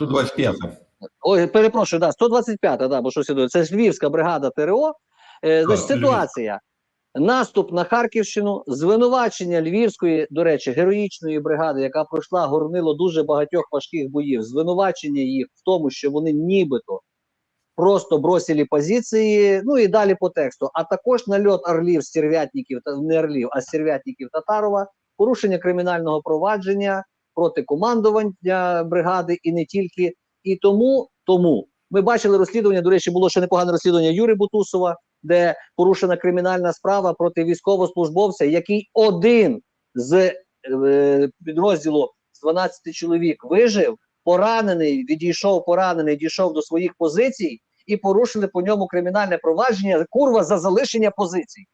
125. Ой, перепрошую, да, 125-та, да, бо щось іде. Це ж Львівська бригада ТРО. Е, значить, ситуація. Наступ на Харківщину, звинувачення Львівської, до речі, героїчної бригади, яка пройшла горнило дуже багатьох важких боїв, звинувачення їх в тому, що вони нібито просто бросили позиції, ну і далі по тексту. А також нальот орлів, стервятників, та не орлів, а стервятників Татарова, порушення кримінального провадження проти командування бригади і не тільки. І тому, тому ми бачили розслідування. До речі, було ще непогане розслідування Юрія Бутусова, де порушена кримінальна справа проти військовослужбовця, який один з е, підрозділу з 12 чоловік вижив, поранений, відійшов поранений, дійшов до своїх позицій і порушили по ньому кримінальне провадження. Курва за залишення позицій.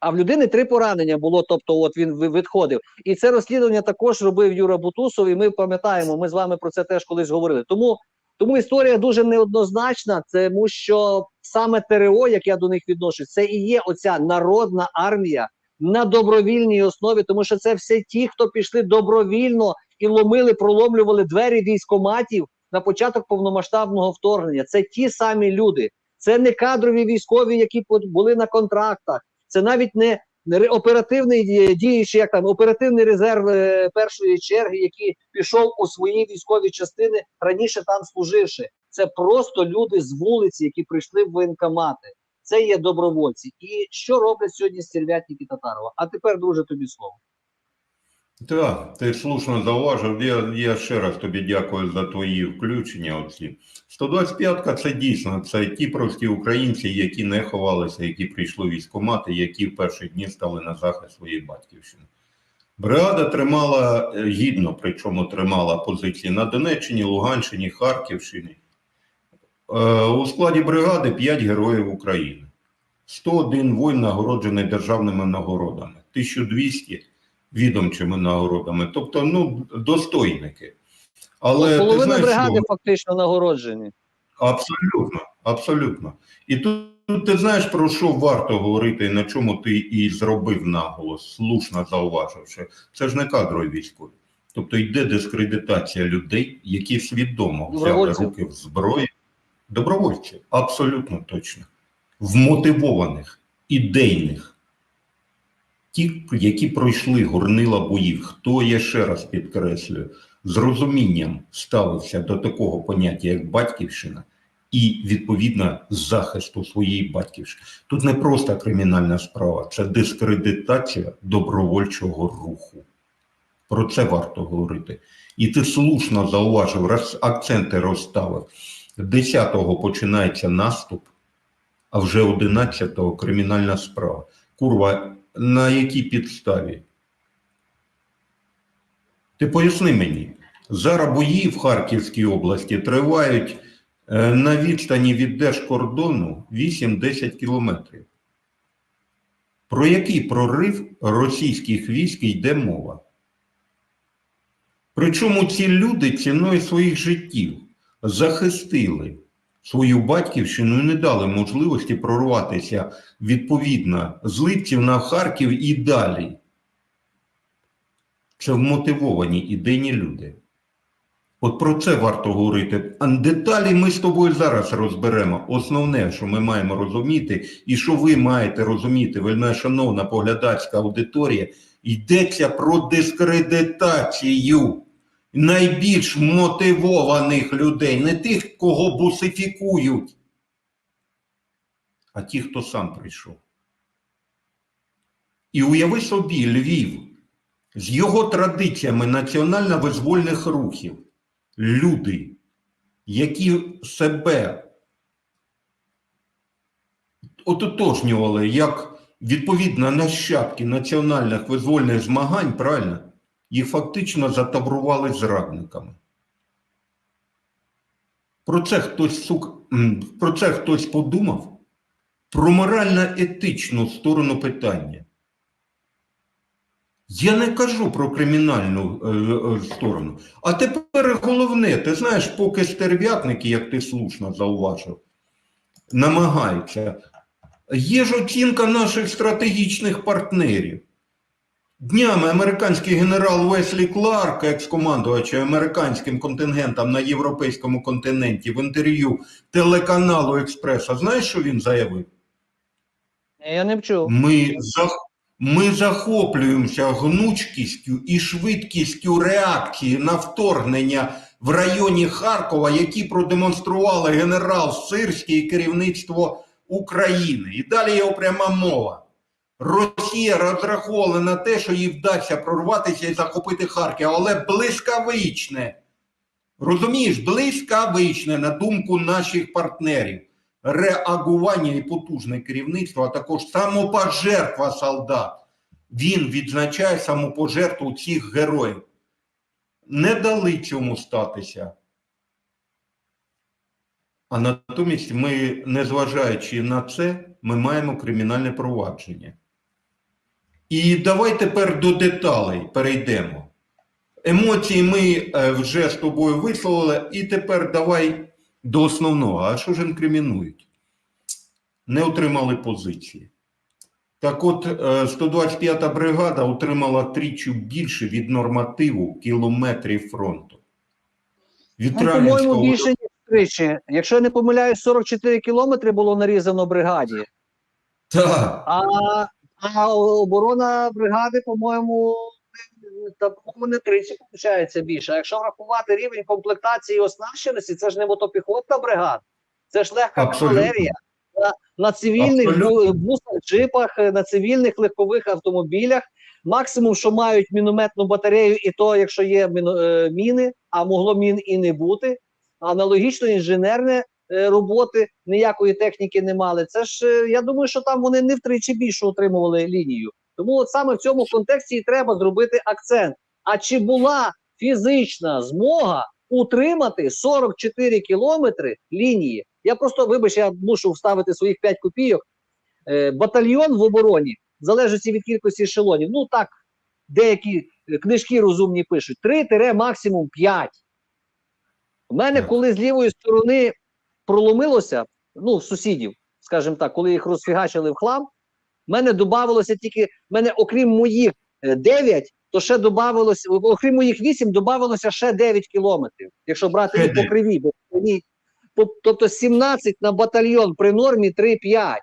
А в людини три поранення було, тобто, от він відходив. І це розслідування також робив Юра Бутусов. І ми пам'ятаємо, ми з вами про це теж колись говорили. Тому, тому історія дуже неоднозначна, тому що саме ТРО, як я до них відношусь, це і є оця народна армія на добровільній основі, тому що це все ті, хто пішли добровільно і ломили, проломлювали двері військоматів на початок повномасштабного вторгнення. Це ті самі люди. Це не кадрові військові, які були на контрактах. Це навіть не оперативний е, діючий, як там оперативний резерв е, першої черги, який пішов у свої військові частини раніше там служивши. Це просто люди з вулиці, які прийшли в воєнкомати. Це є добровольці. І що роблять сьогодні стерв'ятники Татарова? А тепер, друже, тобі слово. Так, ти слушно зауважив. Я, я ще раз тобі дякую за твої включення. Оці 125-ка це дійсно це ті прості українці, які не ховалися, які прийшли в військкомати, які в перші дні стали на захист своєї батьківщини. Бригада тримала е, гідно, причому тримала позиції на Донеччині, Луганщині, Харківщині. Е, У складі бригади 5 героїв України. 101 воїн нагороджений державними нагородами, 1200 відомчими нагородами, тобто ну, достойники. Але ти Половина знаєш, бригади що? фактично нагороджені. Абсолютно, абсолютно. І тут, тут ти знаєш, про що варто говорити, і на чому ти і зробив наголос, слушно зауваживши. Це ж не кадрові військові. Тобто йде дискредитація людей, які свідомо взяли руки в зброї. Добровольці, абсолютно точно. Вмотивованих, ідейних. Ті, які пройшли горнила боїв, хто я ще раз підкреслюю, з розумінням ставився до такого поняття, як батьківщина, і відповідно захисту своєї батьківщини. Тут не просто кримінальна справа, це дискредитація добровольчого руху. Про це варто говорити. І ти слушно зауважив, роз, акценти розставив. 10-го починається наступ, а вже 11-го кримінальна справа. Курва, на якій підставі? Ти поясни мені, зараз бої в Харківській області тривають е, на відстані від держкордону 8-10 кілометрів. Про який прорив російських військ йде мова? Причому ці люди ціною своїх життів захистили свою батьківщину і не дали можливості прорватися відповідно з Липців на Харків і далі. Це вмотивовані ідейні люди. От про це варто говорити. А деталі ми з тобою зараз розберемо. Основне, що ми маємо розуміти, і що ви маєте розуміти, вельми шановна поглядацька аудиторія, йдеться про дискредитацію найбільш мотивованих людей, не тих, кого бусифікують, а ті, хто сам прийшов. І уяви собі, Львів з його традиціями національно-визвольних рухів, люди, які себе ототожнювали як відповідно нащадки національних визвольних змагань, правильно, їх фактично затабрували зрадниками. Про це хтось сук, про це хтось подумав? Про морально-етичну сторону питання. Я не кажу про кримінальну е, е, сторону. А тепер головне, ти знаєш, поки стерв'ятники, як ти слушно зауважив, намагаються. Є ж оцінка наших стратегічних партнерів. Днями американський генерал Веслі Кларк, екс-командувач американським контингентом на європейському континенті, в інтерв'ю телеканалу Експреса, знаєш, що він заявив? Я не чув. Ми, зах... Ми захоплюємося гнучкістю і швидкістю реакції на вторгнення в районі Харкова, які продемонстрували генерал Сирський і керівництво України. І далі є пряма мова. Росія розраховувала на те, що їй вдасться прорватися і захопити Харків, але блискавичне. Розумієш, блискавичне, на думку наших партнерів, реагування і потужне керівництво, а також самопожертва солдат. Він відзначає самопожертву цих героїв. Не дали цьому статися. А натомість ми, незважаючи на це, ми маємо кримінальне провадження. І давай тепер до деталей перейдемо. Емоції ми е, вже з тобою висловили, і тепер давай до основного. А що ж інкримінують? Не отримали позиції. Так от, е, 125-та бригада отримала тричі більше від нормативу кілометрів фронту. Від Ну, по-моєму, більше ніж тричі. Якщо я не помиляюсь, 44 кілометри було нарізано бригаді. Так, А, а оборона бригади, по-моєму, по-моєму, не тричі виходить більше. А якщо врахувати рівень комплектації і оснащеності, це ж не мотопіхотна бригада, це ж легка кавалерія. На, на цивільних Абсолютно. бусах, джипах, е, на цивільних легкових автомобілях. Максимум, що мають мінометну батарею, і то, якщо є е, міни, а могло мін і не бути. Аналогічно інженерне роботи ніякої техніки не мали. Це ж е, я думаю, що там вони не втричі більше отримували лінію. Тому от саме в цьому контексті і треба зробити акцент. А чи була фізична змога утримати 44 кілометри лінії? Я просто вибач, я мушу вставити своїх 5 копійок. Е, батальйон в обороні в залежності від кількості ешелонів. Ну так, деякі е, книжки розумні пишуть: 3 максимум 5. У мене, коли з лівої сторони проломилося, ну, сусідів, скажімо так, коли їх розфігачили в хлам, в мене додавалося тільки, в мене, окрім моїх 9, то ще додавалося, окрім моїх 8, додавалося ще 9 кілометрів, якщо брати і по криві, бо тобто 17 на батальйон при нормі 3-5.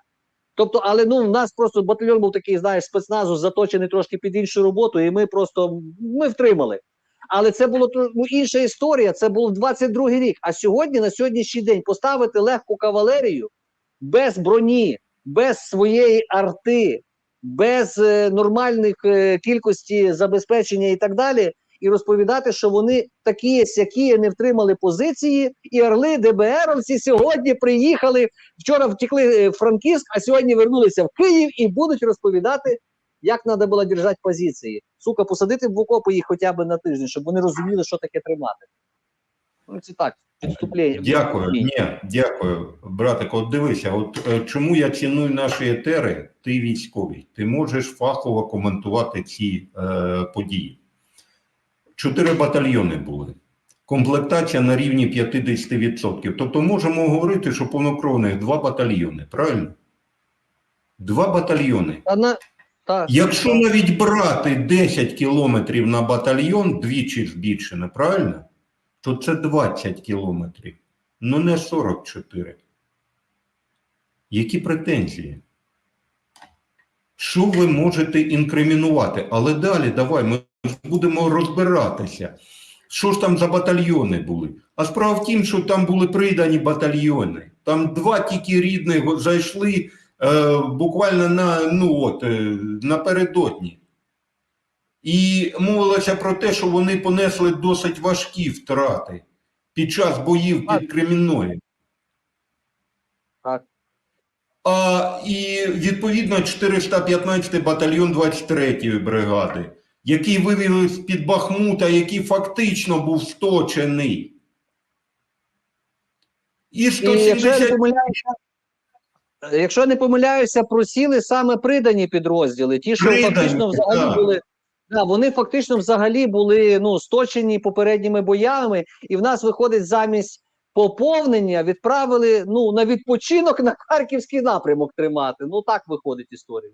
Тобто, але ну в нас просто батальйон був такий, знаєш, спецназу заточений трошки під іншу роботу, і ми просто ми втримали. Але це було ну, інша історія. Це був 22-й рік. А сьогодні, на сьогоднішній день, поставити легку кавалерію без броні, без своєї арти, без е, нормальних е, кількості забезпечення і так далі, і розповідати, що вони такі, сякі не втримали позиції, і орли ДБРовці сьогодні приїхали. Вчора втекли е, в Франківськ, а сьогодні вернулися в Київ і будуть розповідати, як треба було держати позиції. Сука, посадити в окопи їх хоча б на тиждень, щоб вони розуміли, що таке тримати. Ну, це так, підступлення. Дякую. Ні, дякую, братику. От дивися, от е, чому я ціную наші етери, ти військовий. Ти можеш фахово коментувати ці е, події. Чотири батальйони були. Комплектація на рівні 50%. Тобто можемо говорити, що повнокровних два батальйони, правильно? Два батальйони. Та Якщо навіть брати 10 кілометрів на батальйон, двічі збільшено, правильно? То це 20 кілометрів, ну не 44. Які претензії? Що ви можете інкримінувати? Але далі давай ми будемо розбиратися. Що ж там за батальйони були? А справа в тім, що там були придані батальйони. Там два тільки рідних зайшли буквально на, ну от, е, напередодні. І мовилося про те, що вони понесли досить важкі втрати під час боїв під Кремінною. А і відповідно 415 батальйон 23-ї бригади, який вивели з-під Бахмута, який фактично був сточений. І І якщо я не 170 помиляюся, якщо не помиляюся, просіли саме придані підрозділи. Ті, що Придані, фактично взагалі так. були. Да, вони фактично взагалі були ну, сточені попередніми боями, і в нас виходить замість поповнення, відправили ну, на відпочинок на харківський напрямок тримати. Ну так виходить історія.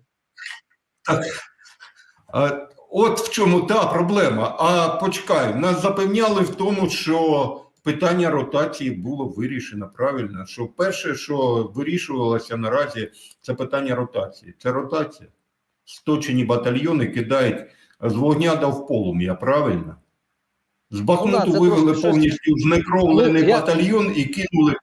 А, От в чому та проблема. А почекай, нас запевняли в тому, що питання ротації було вирішено правильно. Що перше, що вирішувалося наразі, це питання ротації. Це ротація. Сточені батальйони кидають з вогня до в полум'я, правильно? З Бахмуту Ну да, вивели повністю знекровлений Ну, батальйон і кинули.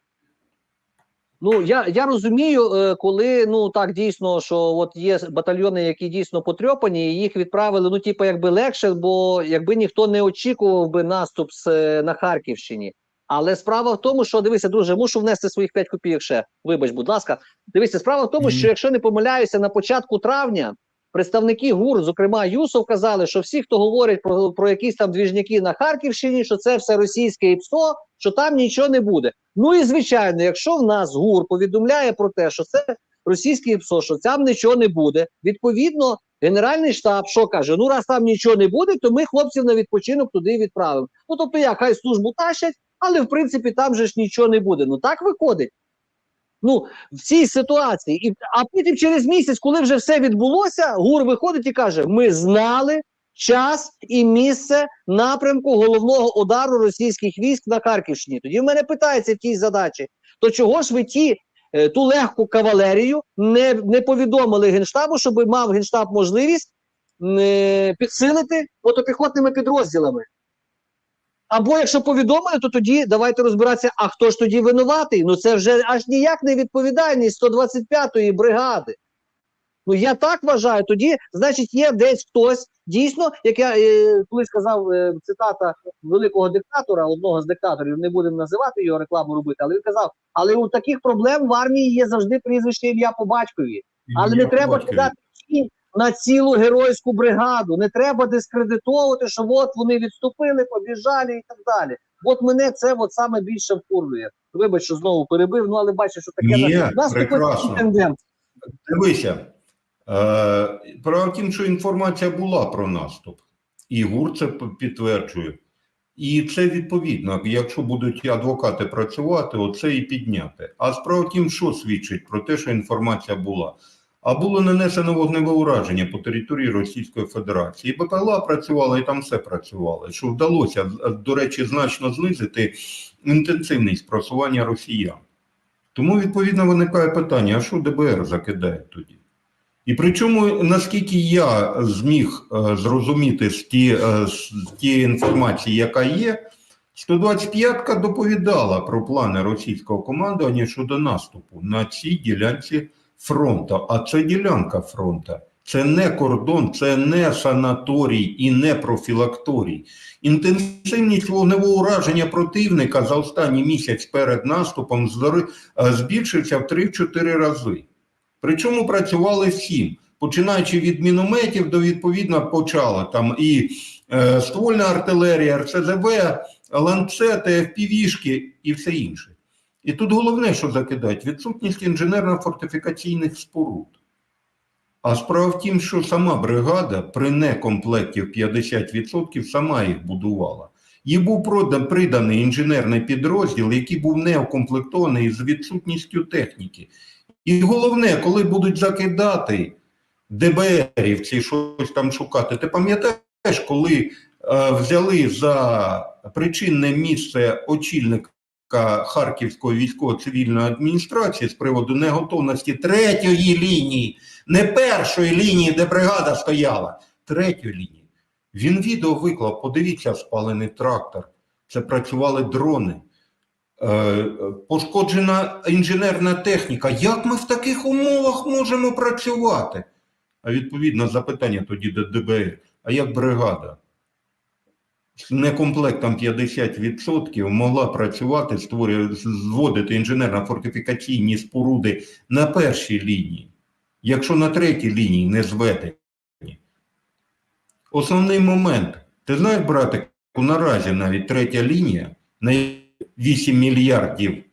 Ну я, я розумію, е, коли ну так дійсно, що от є батальйони, які дійсно потрьопані, і їх відправили. Ну, типу, якби легше, бо якби ніхто не очікував би наступ з, е, на Харківщині. Але справа в тому, що дивися, друже, мушу внести своїх 5 копійок ще. Вибач, будь ласка. Дивися, справа в тому, що якщо не помиляюся, на початку травня представники ГУР, зокрема Юсов, казали, що всі, хто говорять про, про якісь там двіжняки на Харківщині, що це все російське ІПСО, що там нічого не буде. Ну і звичайно, якщо в нас ГУР повідомляє про те, що це російське ПСО, що там нічого не буде. Відповідно, Генеральний штаб що каже: ну раз там нічого не буде, то ми хлопців на відпочинок туди відправимо. Ну тобто, як хай службу тащать, але в принципі там же ж нічого не буде. Ну так виходить. Ну, в цій ситуації, і а потім через місяць, коли вже все відбулося, ГУР виходить і каже: Ми знали час і місце напрямку головного удару російських військ на Харківщині. Тоді в мене питається в тій задачі: то чого ж ви ті е, ту легку кавалерію не, не повідомили генштабу, щоб мав генштаб можливість е, підсилити мотопіхотними підрозділами? Або якщо повідомили, то тоді давайте розбиратися, а хто ж тоді винуватий? Ну це вже аж ніяк не відповідальність 125-ї бригади. Ну я так вважаю. Тоді, значить, є десь хтось дійсно, як я е, колись сказав е, цитата великого диктатора, одного з диктаторів, не будемо називати його рекламу робити, але він казав: але у таких проблем в армії є завжди прізвище ім'я по батькові. Але не треба побачив. На цілу геройську бригаду. Не треба дискредитовувати, що от вони відступили, побіжали і так далі. От мене це от саме більше вкурює. Вибач, що знову перебив, ну але бачиш, що таке Ні, на- нас прекрасно. Дивися, е, про тім, що інформація була про наступ, і ГУР це підтверджує. І це відповідно, якщо будуть адвокати працювати, оце і підняти. А справа тім, що свідчить про те, що інформація була. А було нанесено вогневе ураження по території Російської Федерації. БПЛА працювала, і там все працювало. Що вдалося, до речі, значно знизити інтенсивність просування росіян. Тому, відповідно, виникає питання: а що ДБР закидає тоді? І причому, наскільки я зміг е, зрозуміти е, з тієї інформації, яка є, 125-ка доповідала про плани російського командування щодо наступу на цій ділянці фронту. А це ділянка фронту. Це не кордон, це не санаторій і не профілакторій. Інтенсивність вогневого ураження противника за останній місяць перед наступом е, збільшився в 3-4 рази. Причому працювали всім, починаючи від мінометів до відповідно почала там і е, ствольна артилерія, РСЗВ, ланцети, FPV-шки і все інше. І тут головне, що закидають, відсутність інженерно-фортифікаційних споруд. А справа в тім, що сама бригада при некомплекті в 50% сама їх будувала. Їй був продан, приданий інженерний підрозділ, який був не укомплектований з відсутністю техніки. І головне, коли будуть закидати ДБРівці щось там шукати, ти пам'ятаєш, коли е, взяли за причинне місце очільника Харківської військово-цивільної адміністрації з приводу неготовності третьої лінії, не першої лінії, де бригада стояла, третьої лінії. Він відео виклав, подивіться, спалений трактор. Це працювали дрони. Е, пошкоджена інженерна техніка. Як ми в таких умовах можемо працювати? А відповідно запитання тоді до ДБР. А як бригада? З некомплектом 50% могла працювати, створювати, зводити інженерно-фортифікаційні споруди на першій лінії, якщо на третій лінії не зведені. Основний момент. Ти знаєш, братику, наразі навіть третя лінія на 8 мільярдів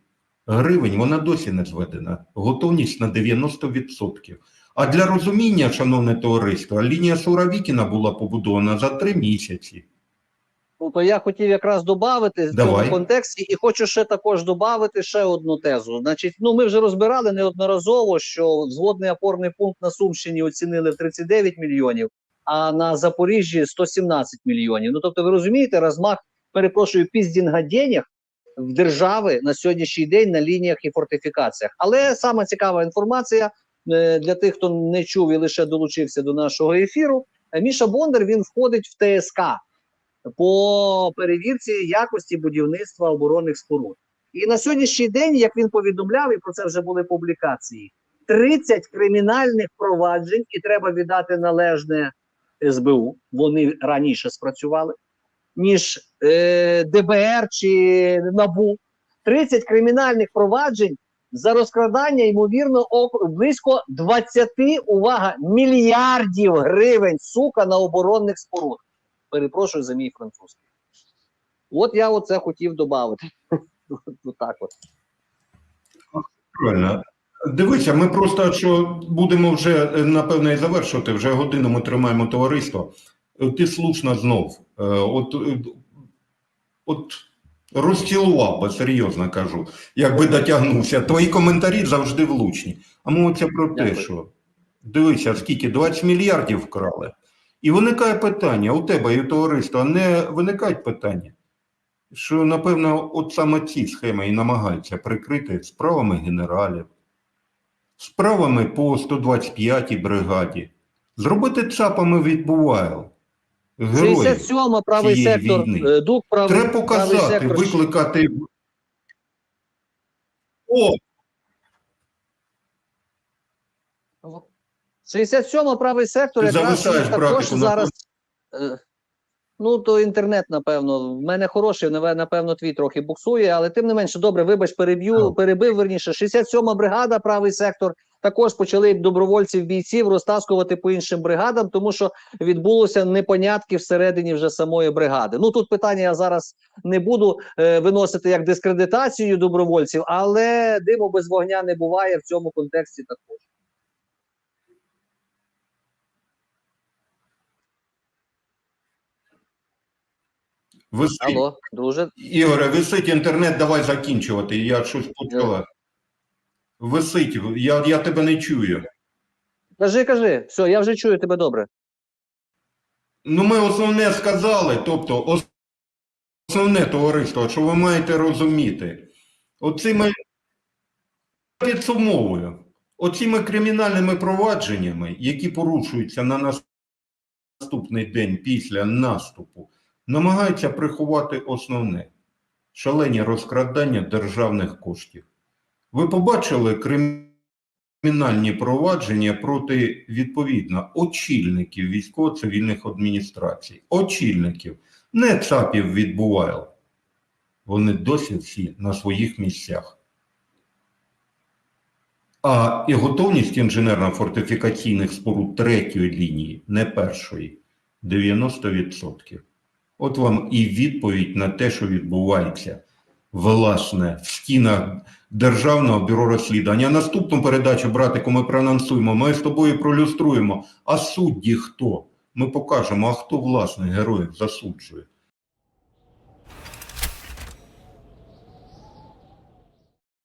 гривень, вона досі не зведена. Готовність на 90%. А для розуміння, шановне товариство, лінія Суровікіна була побудована за три місяці. Ну, то я хотів якраз додати в цьому контексті, і хочу ще також додати ще одну тезу. Значить, ну ми вже розбирали неодноразово, що взводний опорний пункт на Сумщині оцінили в 39 мільйонів, а на Запоріжжі 117 мільйонів. Ну тобто, ви розумієте, розмах, перепрошую, піздінга денег в держави на сьогоднішній день на лініях і фортифікаціях. Але саме цікава інформація е, для тих, хто не чув і лише долучився до нашого ефіру. Міша Бондар він входить в ТСК по перевірці якості будівництва оборонних споруд. І на сьогоднішній день, як він повідомляв, і про це вже були публікації, 30 кримінальних проваджень, і треба віддати належне СБУ. Вони раніше спрацювали, ніж е, ДБР чи НАБУ. 30 кримінальних проваджень за розкрадання, ймовірно, близько 20, увага, мільярдів гривень, сука, на оборонних споруд. Перепрошую за мій французький. От я оце хотів додати. Отак от. Правильно. Дивися, ми просто що будемо вже е, напевно і завершувати. Вже годину ми тримаємо товариство. Е, Ти слушно знов. е, От, от розцілував би, серйозно кажу, якби дотягнувся. Твої коментарі завжди влучні. А мовиться про те, Дякую. що дивися, скільки 20 мільярдів вкрали. І виникає питання у тебе і у товариства не виникають питання, що напевно, от саме ці схеми і намагаються прикрити справами генералів, справами по 125-й бригаді, зробити ЦАПами. Героїв. 67 правий сектор, війни. е, дух правий, Треба правий показати, сектор. викликати. О, 67 правий сектор, Ти якраз також на зараз. е, Ну, то інтернет, напевно. В мене хороший, напевно, твій трохи буксує, але тим не менше, добре, вибач, переб'ю, перебив верніше. 67 бригада, правий сектор. Також почали добровольців бійців розтаскувати по іншим бригадам, тому що відбулося непонятки всередині вже самої бригади. Ну тут питання я зараз не буду е, виносити як дискредитацію добровольців, але диму без вогня не буває в цьому контексті також. Висить. Алло, друже, Ігоре, висить інтернет, давай закінчувати. Я щось почала. Висить, я, я тебе не чую. кажи, кажи, все, я вже чую тебе добре. Ну, ми основне сказали, тобто ос- основне товариство, що ви маєте розуміти. Оцими підсумовую, оцими кримінальними провадженнями, які порушуються на наступний день після наступу, намагаються приховати основне шалені розкрадання державних коштів. Ви побачили кримінальні провадження проти відповідно очільників військово-цивільних адміністрацій, очільників, не ЦАПів відбувають. Вони досі всі на своїх місцях. А і готовність інженерно-фортифікаційних споруд третьої лінії, не першої, 90%. От вам і відповідь на те, що відбувається власне в стінах Державного бюро розслідування. Наступну передачу, братику, ми проанонсуємо. Ми з тобою пролюструємо. А судді хто? Ми покажемо, а хто власне героїв засуджує.